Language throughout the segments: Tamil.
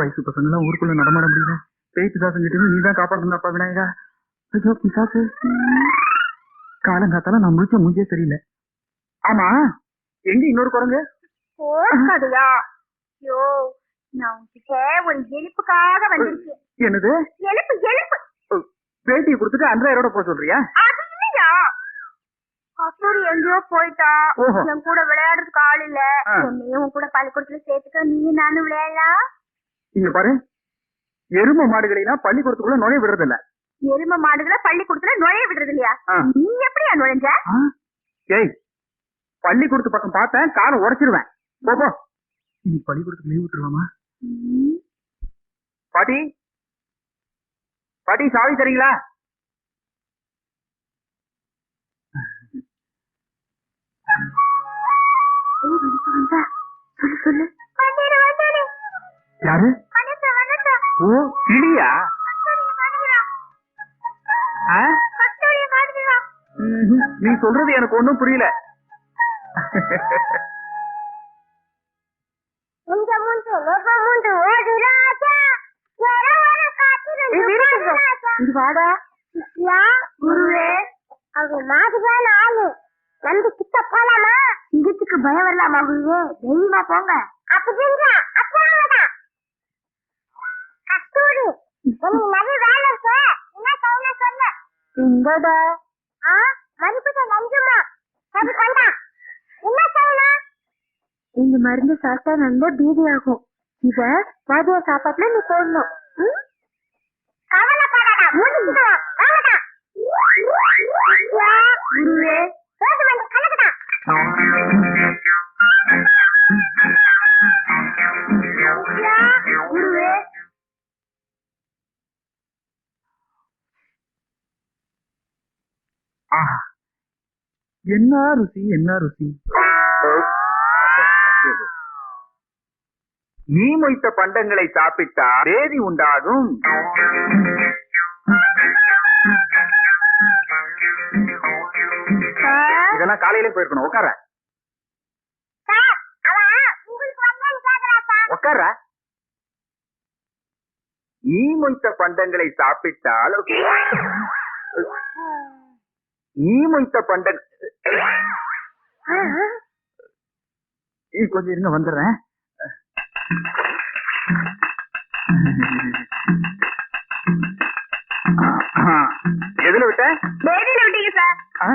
வயசு பசங்க எல்லாம் ஊருக்குள்ள நடமாட முடியல. பேய் பிசாசம் கிட்ட நீ தான் காப்பாற்றணும்ப்பா விநாயகா. ஐயோ பிசாசு. காலங்காத்தால நான் முடிச்ச மூஞ்சே சரியில்லை. ஆமா எங்க இன்னொரு குரங்கு? போகாதையா ஐயோ நான் உன்கிட்ட ஒரு எழுப்புக்காக வந்திருக்கேன். என்னது? எழுப்பு எழுப்பு பேட்டியை கொடுத்துட்டு அன்றாயிரோட போக சொல்றியா? அது இல்லையா? கஸ்தூரி எங்கேயோ போயிட்டா. என் கூட விளையாடுறதுக்கு ஆள் இல்ல. என்னையும் உன் கூட பள்ளிக்கூடத்துல சேர்த்துக்க நீ நானும் விளையாடலாம். இங்க பாரு. எரும மாடுகளெல்லாம் பள்ளிக்கூடத்துக்குள்ள நுழைய விடுறது இல்ல எரும மாடுகளை பள்ளிக்கூடத்துல நுழைய விடுறது இல்லையா. நீ எப்படியா நுழைஞ்ச? ஏய் பள்ளிக்கூடத்து பக்கம் பார்த்தேன் காரை உடைச்சிருவேன். போ போ. நீ பள்ளிக்கூடத்துக்கு லீவ் விட்டுருவாமா? பாட்டி பாட்டி சாவி தரீங்களா. சொல்லு சொல்லு. யாரு. ஓ கிளியா. நீ சொல்றது எனக்கு ஒண்ணும் புரியல. குருவே அவங்க மாதிரியான ஆளு. வந்து கிட்ட போலாமா? சிங்கத்துக்கு பயம் வரலாமா குருவே? தைரியமா போங்க. அப்படிங்க அப்பாவதான் கஸ்தூரி எனக்கு நிறைய வேலை இருக்கு என்ன செய்யணும் சொல்லு இங்கடா ஆ? மறுபடியும் நஞ்சுமா? சரி கொண்டா. என்ன செய்யணும் இந்த மருந்து சாப்பிட்டா நல்ல பீதி ஆகும். இத மதிய சாப்பாட்டுல நீ போடணும்? கவலைப்படாதா. முடிச்சுக்கலாம் வாங்கடா குருவே போது வந்து கலக்குதா என்ன ருசி என்ன ருசி? நீ மொய்த்த பண்டங்களை சாப்பிட்டா பேதி உண்டாகும். இதெல்லாம் காலையில போயிருக்கணும். உட்கார? உட்கார? ஈ மொய்த்த பண்டங்களை சாப்பிட்டால் ஈ மொய்த்த பண்ட ஈ கொஞ்சம் இருங்க வந்துடுறேன். ஆ, எதுல விட்ட? பேதியில விட்டீங்க சார் ஆ?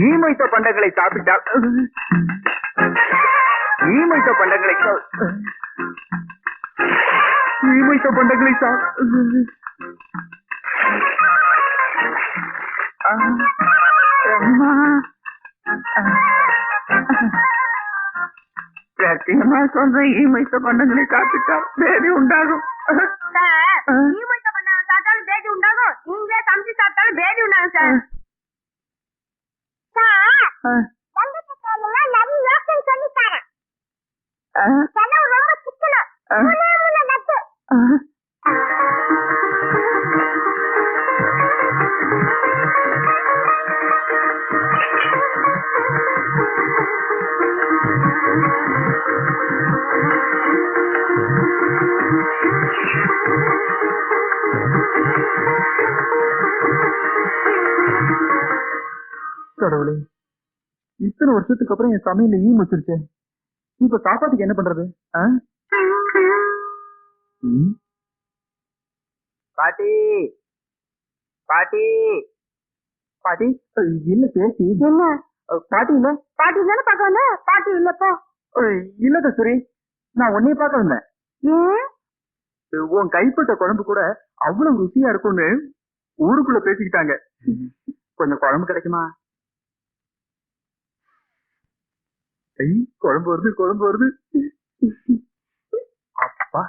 ஈ மொய்த்த பண்டங்களை சாப்பிட்டால் ஈ மொய்த்த பண்டங்களை சா- ஈ மொய்த்த பண்டங்களை சா சத்தியமா சொல்றேன் ஈ மொய்த்த பண்டங்களை சாப்பிட்டால் பேதி உண்டாகும். சார் நீ மட்டும் பண்ண சாப்பிட்டாலும் பேதி உண்டாகும். நீங்களே சமைச்சு சாப்பிட்டாலும் பேதி உண்டாகும் சார். சார் ஆ, வந்துட்டு கேளுங்க நிறைய யோசனை சொல்லி தரேன். ஆ, செலவு ரொம்ப சிக்கணும் கடவுளே. இத்தனை வருஷத்துக்கு அப்புறம் என் சமையல ஈ வச்சிருச்சே. இப்ப சாப்பாட்டுக்கு என்ன பண்றது? பாட்டி. பாட்டி. பாட்டி இல்ல பேசி? என்ன? பாட்டி இல்ல? பாட்டி தானே பார்க்க வந்த? பாட்டி இல்லப்போ இல்ல கஸ்தூரி நான் உன்னைய பார்க்க வந்தேன். உன் கைப்பட்ட குழம்பு கூட அவ்வளவு ருசியா இருக்கும்னு ஊருக்குள்ள பேசிக்கிட்டாங்க. கொஞ்சம் குழம்பு கிடைக்குமா? ஐ குழம்பு வருது குழம்பு வருது. அப்பா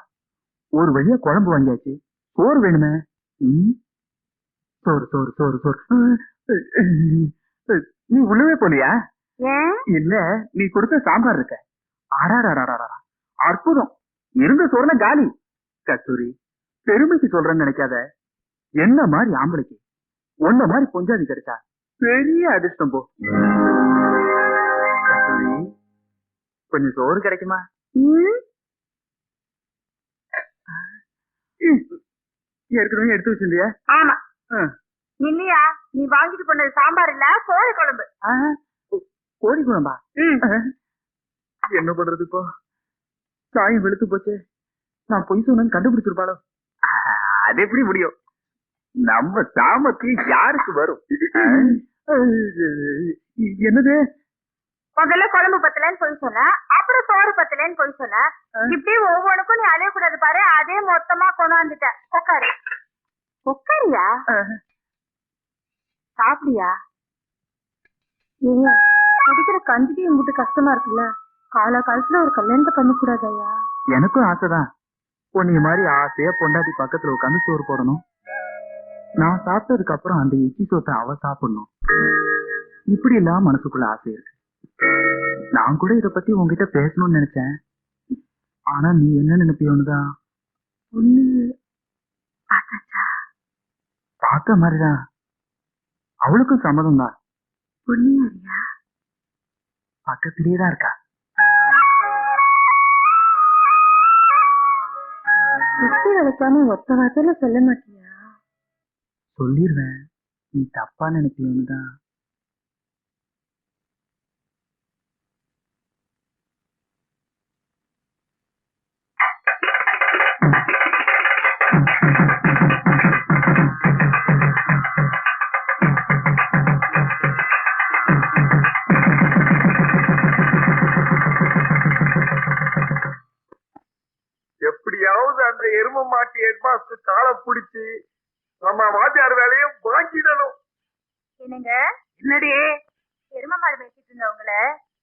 ஒரு வழியா குழம்பு வாங்கியாச்சு. சோறு வேணுமே. சோறு சோறு சோறு சோறு. நீ உள்ளவே போலியா? இல்ல நீ கொடுத்த சாம்பார் இருக்க. அடாடாடாடா அற்புதம். இருந்த சோறுன காலி. கஸ்தூரி பெருமைக்கு சொல்றேன்னு நினைக்காத. என்ன மாதிரி ஆம்பளைக்கு. உன்ன மாதிரி பொஞ்சாதி கிடைச்சா. பெரிய அதிர்ஷ்டம் போ. கொஞ்சம் சோறு கிடைக்குமா? ஏற்கனவே எடுத்து வச்சிருந்தியா? ஆமா. இல்லையா? நீ வாங்கிட்டு போனது சாம்பார் இல்ல கோழி குழம்பு. கோழி குழம்பா. என்ன பண்றது இப்போ? சாயம் வெளுத்து போச்சு. நான் பொய் சொன்னு கண்டுபிடிச்சிருப்பாளோ? அது எப்படி முடியும்? நம்ம சாமர்த்தியம் யாருக்கு வரும்? என்னது? முதல்ல குழம்பு பத்தலன்னு போய் சொன்ன அப்புறம் சோறு பத்தலன்னு போய் சொன்ன. இப்படி ஒவ்வொன்றுக்கும் நீ அலைய கூடாது பாரு அதே மொத்தமா கொண்டாந்துட்ட. உட்காரு உட்காரியா ஆ, சாப்பிடியா? குடிக்கிற கஞ்சிக்கு இங்கிட்டு கஷ்டமா இருக்குல்ல? கால காலத்துல ஒரு கல்யாணத்தை பண்ண கூடாதயா எனக்கும் ஆசைதான். உன்னைய மாதிரி ஆசையா பொண்டாட்டி பக்கத்துல உட்காந்து சோறு போடணும். நான் சாப்பிட்டதுக்கு அப்புறம் அந்த இட்லி சோத்தை அவ சாப்பிடணும். இப்படி எல்லாம் மனசுக்குள்ள ஆசை இருக்கு. நான் கூட இத பத்தி உன்கிட்ட பேசணும்னு நினைச்சேன். ஆனா நீ என்ன நினைப்பியோன்னுதான் ஒண்ணு பார்த்த மாதிரிதான் அவளுக்கும் சம்மதம் தான் பக்கத்திலேயே தான் இருக்கா. சுத்தி வளைக்காம ஒத்த வார்த்தையில சொல்ல மாட்டியா? சொல்லிடுவேன் நீ தப்பா நினைப்பியோன்னுதான் எப்படியாவது பிடிச்சி நம்ம வாத்தியார் வேலையும் வாங்கிடணும். என்னங்க? என்னடி? எரும மாடு பேசிட்டு இருந்தவங்கள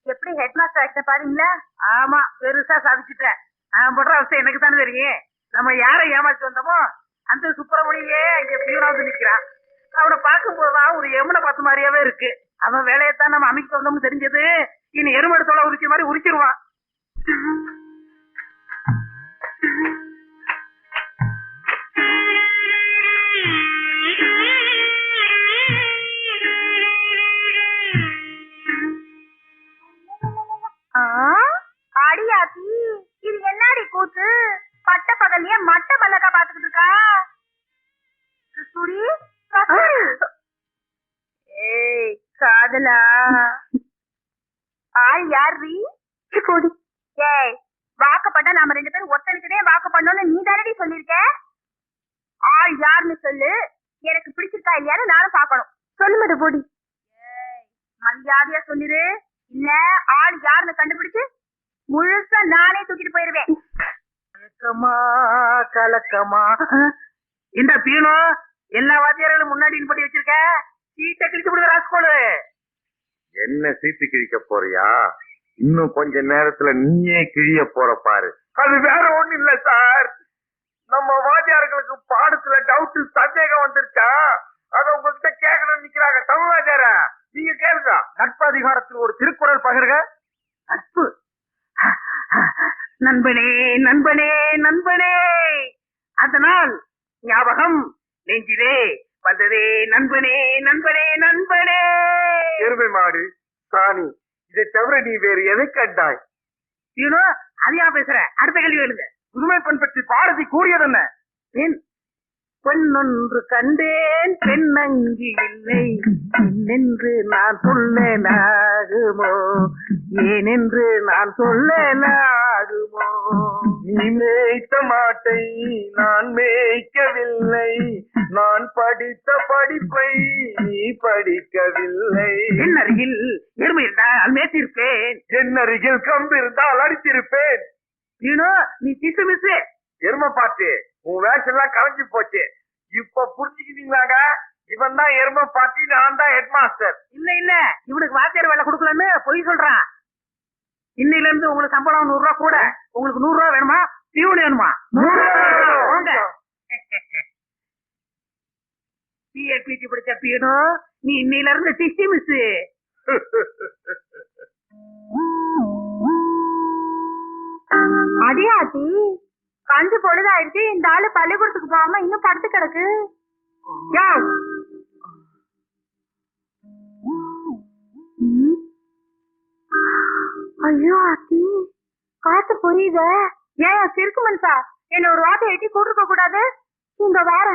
எப்படி ஹெட் மாஸ்டர் ஆகிட்ட பாருங்களா ஆமா பெருசா சாதிச்சுட்டேன். நான் படுற அவஸ்தை எனக்கு தானே தெரியும். நம்ம யாரை ஏமாத்தி வந்தோமோ அந்த சுப்பிரமணியே இங்க பியூனாவது நிக்கிறான். அவனை பார்க்கும் போதுதான் ஒரு எமுனை பார்த்த மாதிரியாவே இருக்கு. அவன் வேலையத்தான் நம்ம அமைக்க வந்தோம்னு தெரிஞ்சது. இனி எருமெடுத்தோட உரிக்கிற மாதிரி உரிச்சிருவான். கூத்து பட்ட பகல்லையே மட்ட பல்லக்கா பாத்துக்கிட்டு இருக்கா? கஸ்தூரி ஏய் காதலா. ஆள் யார்ரி போடி. ஏய் வாக்கப்பட்டா நாம ரெண்டு பேரும் ஒத்தனுக்குதே வாக்கு பண்ணோம்னு நீ தானடி சொல்லிருக்க ஆள் யாருன்னு சொல்லு. எனக்கு பிடிச்சிருக்கா இல்லையான்னு நானும் பாக்கணும் சொல்லு மது போடி. ஏய் மரியாதையா சொல்லிரு. இல்ல ஆள் யாருன்னு கண்டுபிடிச்சு முழுசா நானே தூக்கிட்டு போயிருவேன். கலக்கமா கலக்கமா. இந்த பீனோ எல்லா வாத்தியார்களும் முன்னாடி படி வச்சிருக்க? சீட்டை கிழிச்சு விடுற ராஸ்கோலு. என்ன சீட்டு கிழிக்க போறியா? இன்னும் கொஞ்ச நேரத்துல நீயே கிழிய போற பாரு. அது வேற ஒண்ணு இல்ல சார். நம்ம வாத்தியார்களுக்கு பாடத்துல டவுட் சந்தேகம் வந்துருச்சா அத உங்ககிட்ட கேட்கணும்னு நிக்கிறாங்க தமிழ் வாத்தியார. நீங்க கேளுங்க. நட்பாதிகாரத்தில் ஒரு திருக்குறள் பகிர்க நண்பனே நண்பனே நண்பனே. அதனால் ஞாபகம் நெஞ்சிலே வந்ததே நண்பனே நண்பனே நண்பனே. எருமை மாடு சாணி இதை தவிர நீ வேறு எதை கண்டாய்? யூனோ அதையா பேசுற? அடுத்த கேள்வி எழுங்க புதுமை பெண் பற்றி பாரதி கூறியதென்ன? பெண் பெண்ணொன்று கண்டேன் பெண்ணங்கி இல்லை. என்னென்று நான் சொல்லலாகுமோ? ஏனென்று நான் சொல்லலாகுமோ? நீ மேய்த்த மாட்டை நான் மேய்க்கவில்லை. நான் படித்த படிப்பை நீ படிக்கவில்லை. என் அருகில் எருமை இருந்தால் மேய்த்திருப்பேன். என் அருகில் கம்பு இருந்தால் அடித்திருப்பேன். நீ திசு மிஸ் எருமை பாட்டு உன் வேஷம் எல்லாம் கலைஞ்சு போச்சு. இப்ப புரிஞ்சுக்கிட்டீங்களாங்க? இவன் தான் எருமை பாட்டி நான் தான் ஹெட் மாஸ்டர் இல்ல இல்ல. இவனுக்கு வாத்தியார் வேலை கொடுக்கலன்னு பொய் சொல்றான். இன்னையில இருந்து உங்களுக்கு சம்பளம் நூறு ரூபா கூட உங்களுக்கு நூறு ரூபா வேணுமா? பியூன் வேணுமா? பிஏபிடி படிச்ச பியூனோ நீ இன்னையில இருந்து டிசி மிஸ் அடியாத்தி பஞ்சு பொழுதாயிடுச்சு. இந்த ஆளு பள்ளிக்கூடத்துக்கு போகாம இன்னும் படுத்து கிடக்கு. ஐயோ ஆத்தி காத்து புரியுத. ஏன் சிறுக்கு மனுஷா என்ன ஒரு வார்த்தை எட்டி கூட்டிருக்க கூடாது இங்க வேற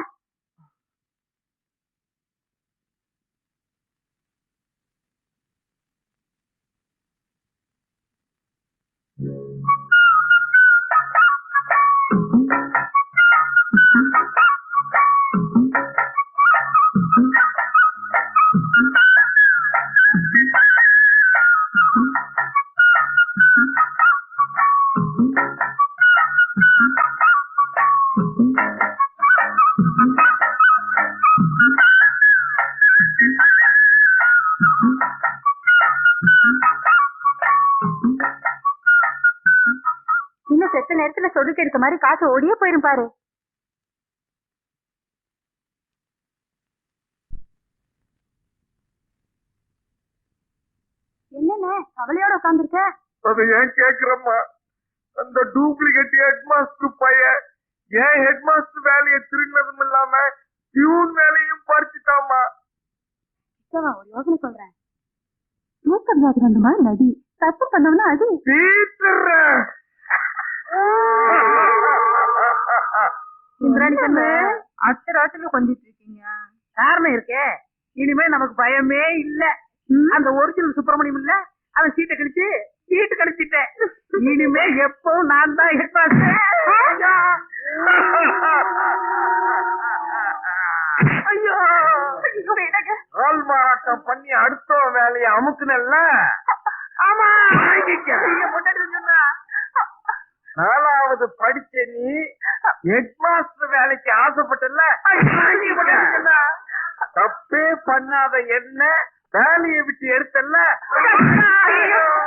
எடுத்த மாதிரி காசு ஓடியே போயிரும் பாரு. என்னண்ணே கவலையோட உட்காந்துருக்க அது ஏன் கேக்குறம்மா? அந்த டூப்ளிகேட் ஹெட் மாஸ்டர் பையன் ஏன் ஹெட் மாஸ்டர் வேலையை திருடினதும் இல்லாம பியூன் வேலையும் பறிச்சுட்டாமா ஒரு யோசனை சொல்றேன். மூக்கம் வியாதி வந்த மாதிரி நடி தப்பு பண்ணவனா அது இந்திராணி கண்ணு அத்தராத்துல கொஞ்சிட்டு இருக்கீங்க காரணம் இருக்கே. இனிமே நமக்கு பயமே இல்ல. அந்த ஒரிஜினல் சுப்பிரமணியம் இல்ல. அவன் சீட்டை கழிச்சு சீட்டு கழிச்சிட்டேன் இனிமே எப்போ நான் தான் ஹெட் ஐயோ. ஆள் மாறாட்டம் பண்ணி அடுத்த வேலையை அமுக்குனல்ல? ஆமா. நீங்க சொன்னா. நாலாவது படிச்ச நீ ஹெட் மாஸ்டர் வேலைக்கு ஆசைப்பட்டல தப்பே பண்ணாத என்ன? வேலையை விட்டு எடுத்தல்ல?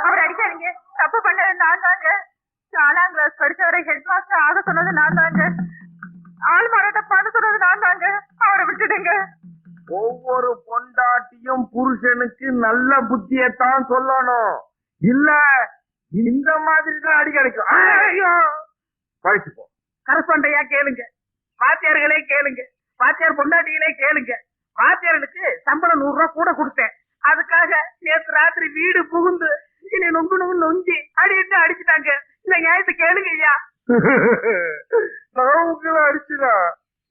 அவர் அடிக்காதீங்க. தப்பு பண்ணது நான் தாங்க. நாலாம் கிளாஸ் படிச்சவரை ஹெட் மாஸ்டர் ஆக சொன்னது நான் தாங்க. ஆள் மாறாட்ட பண்ண சொன்னது நான் தாங்க. அவரை விட்டுடுங்க. ஒவ்வொரு பொண்டாட்டியும் புருஷனுக்கு நல்ல புத்தியத்தான் சொல்லணும். இல்ல இந்த மாதிரி தான் அடி கிடைக்கும். ஐயோ! பழிச்சு போ கரஸ்பாண்டையா கேளுங்க. வாத்தியார்களே கேளுங்க. வாத்தியார் பொண்டாட்டிகளே கேளுங்க. வாத்தியார்களுக்கு சம்பளம் நூறு ரூபாய் கூட கொடுத்தேன். அதுக்காக நேத்து ராத்திரி வீடு புகுந்து இனி நொங்கு நொங்கு நொஞ்சி அடிட்டு அடிச்சுட்டாங்க. இந்த நியாயத்தை கேளுங்க ஐயா. நான் உங்களை அடிச்சுதா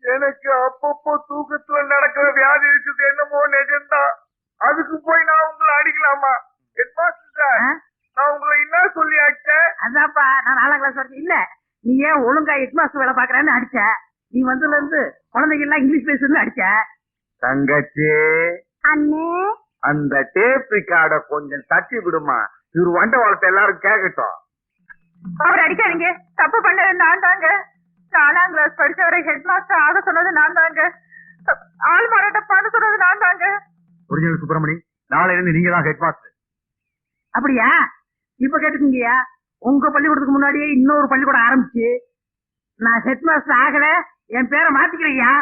எனக்கு அப்பப்போ தூக்கத்துல நடக்கிற வியாதி இருக்குது என்னமோ நிஜம்தான் அதுக்கு போய் நான் உங்களை அடிக்கலாமா ஹெட்மாஸ்டர் சார் ஆ? நான் உங்களை என்ன சொல்லி அடிச்சேன் அதான்ப்பா நான் நாலாம் கிளாஸ் வரைக்கும் இல்ல நீ ஏன் ஒழுங்கா ஹெட் மாஸ்டர் வேலை பாக்குறேன்னு அடிச்ச. நீ வந்ததுல இருந்து குழந்தைங்க எல்லாம் இங்கிலீஷ் பேசுன்னு அடிச்ச. தங்கச்சி. அண்ணே. அந்த டேப் ரிகார்ட கொஞ்சம் தட்டி விடுமா? இவர் வண்ட வாழ்த்த எல்லாரும் கேட்கட்டும் அவர் அடிக்காதீங்க. தப்பு பண்ணது நான் தாங்க. நாலாம் கிளாஸ் படிச்சவரை ஹெட் மாஸ்டர் ஆக சொன்னது நான் தாங்க. ஆள் மாறாட்ட பண்ண சொன்னது நான் தாங்க. ஒரிஜினல் சுப்பிரமணி. நாளைல இருந்து நீங்க தான் ஹெட் மாஸ்டர் அப்படியா? இப்ப கேட்டுக்கீங்கயா உங்க பள்ளிக்கூடத்துக்கு முன்னாடியே இன்னொரு பள்ளிக்கூடம் ஆரம்பிச்சு நான் ஹெட் மாஸ்டர் ஆகல என் பேரை மாத்திக்கிறேயா